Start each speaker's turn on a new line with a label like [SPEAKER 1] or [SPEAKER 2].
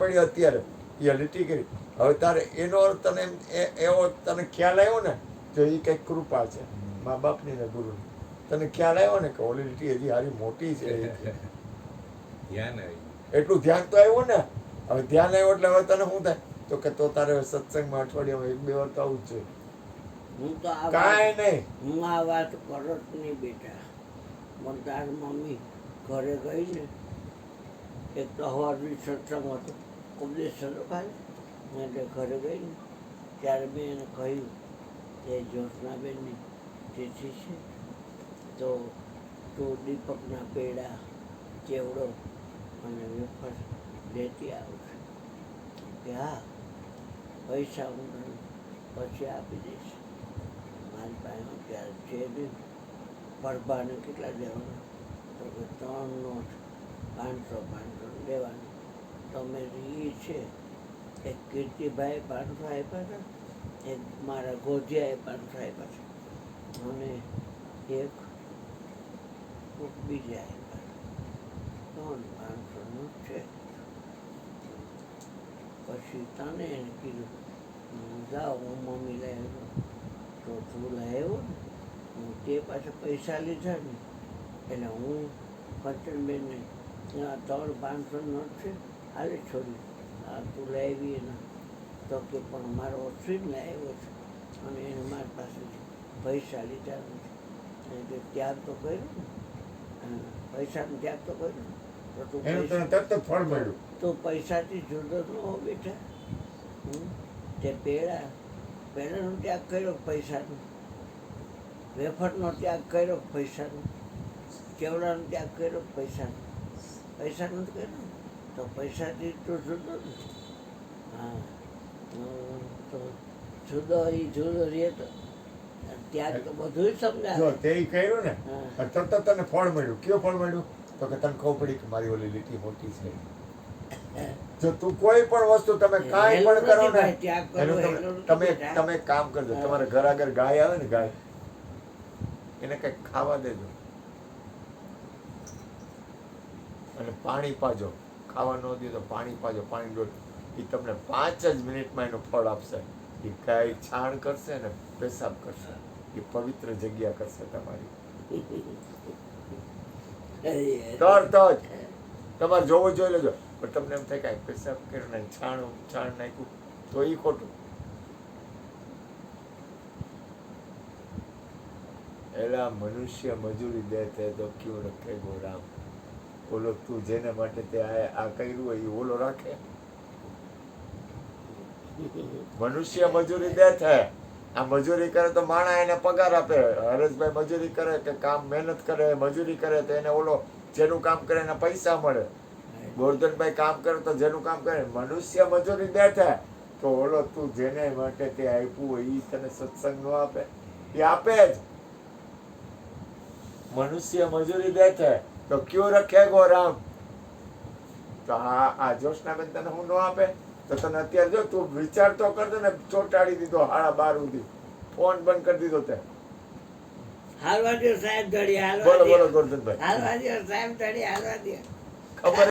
[SPEAKER 1] પડ્યો અત્યારે એ લીટી કરી. હવે તારે એનો તને એવો તને ખ્યાલ આવ્યો ને તો એ કંઈક કૃપા છે. મા બાપની ને ગુરુની. તને ખ્યાલ આવ્યો ને કે ઓલી લીટી હજી હારી મોટી છે
[SPEAKER 2] ધ્યાન
[SPEAKER 1] એટલું ધ્યાન તો આવ્યું ને. હવે ધ્યાન આવ્યું એટલે હવે તને શું થાય? તો કે તો તારે હવે સત્સંગમાં અઠવાડિયામાં એક બે વાર તો આવું જ છે
[SPEAKER 3] હું તો
[SPEAKER 1] કાંઈ નહીં.
[SPEAKER 3] હું આ વાત કરત નહીં બેટા. પણ તાર મમ્મી ઘરે ગઈ ને એક સત્સંગ હતો. ઉપદેશ થતો ખાલી હું એટલે ઘરે ગઈ ત્યારે મેં એને કહ્યું કે જ્યોત્સનાબેનની તિથિ છે. તો તું દીપકના પેડા ચેવડો અને વેફર લેતી આવશે કે હા, પૈસા હું પછી આપી દઈશ. મારી પાસે અત્યારે છે નહીં. પડભાને કેટલા દેવાના? તો કે ત્રણ નોટ પાંચસો પાંચસો દેવાની તમે એ છે. એક કીર્તિભાઈ પાંચસો આપ્યા હતા એક મારા ગોજિયાએ પાંચસો આપ્યા છે અને એક બીજા આપ્યા ત્રણ પાંચસો નોટ છે. પછી તને એને કીધું જાઉં હું મમ્મી લાવ્યો તો તું લાવ્યો ને, હું તે પાસે પૈસા લીધા ને. એટલે હું કંચનબેનને આ ત્રણ પાંચસો નોટ છે હાલે છોડી આ તું લાવી એને. તો કે પણ મારો ઓછીને લાવ્યો છે. અને એને મારી પાસેથી પૈસા લીધા નથી એટલે ત્યાગ તો કર્યો ને. પૈસાનો ત્યાગ તો કર્યો ને. તો તું
[SPEAKER 1] એનું તરત ફળ મળ્યું.
[SPEAKER 3] તો પૈસાથી જુદો ન હો બેટા? તે પેડા પેડાનો ત્યાગ કર્યો પૈસાનો? વેફરનો ત્યાગ કર્યો પૈસાનો? કેવડાનો ત્યાગ કર્યો પૈસાનો? પૈસાનો નથી કર્યો. તો પૈસાથી તો જુદો ને હા તો જુદો એ જુદો રહે તો ત્યાં તો બધું
[SPEAKER 1] જો તે કહ્યું ને તરત તને ફળ મળ્યું. કયો ફળ મળ્યું? તો કે તને ખબર પડી કે મારી ઓલી લીટી મોટી છે. જો તું કોઈ પણ વસ્તુ તમે કાંઈ પણ કરો ને એનું તમે- તમે કામ કરજો. તમારા ઘર આગળ ગાય આવે ને ગાય એને કંઈક ખાવા દેજો. અને પાણી પાજો. ખાવા ન દે તો પાણી પાજો, પાણી ડોલ. એ તમને પાંચ જ મિનિટમાં એનું ફળ આપશે. એ ગાય છાણ કરશે ને પેશાબ કરશે. એ પવિત્ર જગ્યા કરશે તમારી. તરત જ તમારે જોવો જોઈ લેજો. પણ તમને એમ થાય કે પેશાબ કર્યો ને છાણ છાણ નાખ્યું, તો એ ખોટું. એલા મનુષ્ય મજૂરી દે તે તો ક્યુ રખે ગો રામ ઓલો તું જેને માટે તે આ કર્યું હોય ઓલો રાખે. મનુષ્ય મજૂરી દે છે આ મજૂરી કરે તો માણા એને પગાર આપે. હરેશભાઈ મજૂરી કરે કે કામ મહેનત કરે, મજૂરી કરે તો એને ઓલો જેનું કામ કરે એને પૈસા મળે. ગોરધનભાઈ કામ કરે તો જેનું કામ કરે. મનુષ્ય મજૂરી દે છે તો ઓલો તું જેને માટે તે આપ્યું હોય એ તને સત્સંગ નો આપે. એ આપે જ. મનુષ્ય મજૂરી દે છે તો ક્યું રખે ગો રામ? તો આ આ જોશનાબેન તને હું ન આપે? તો તને અત્યારે જો તું વિચાર તો કરતો ને ચોટાડી દીધો હાડા બાર સુધી. ફોન બંધ કરી દીધો તે.
[SPEAKER 3] હાલવા દો સાહેબ ધડી હાલવા
[SPEAKER 1] બોલો બોલો ગોરધનભાઈ.
[SPEAKER 3] હાલવા દો સાહેબ ધડી હાલવા દો
[SPEAKER 1] ખબર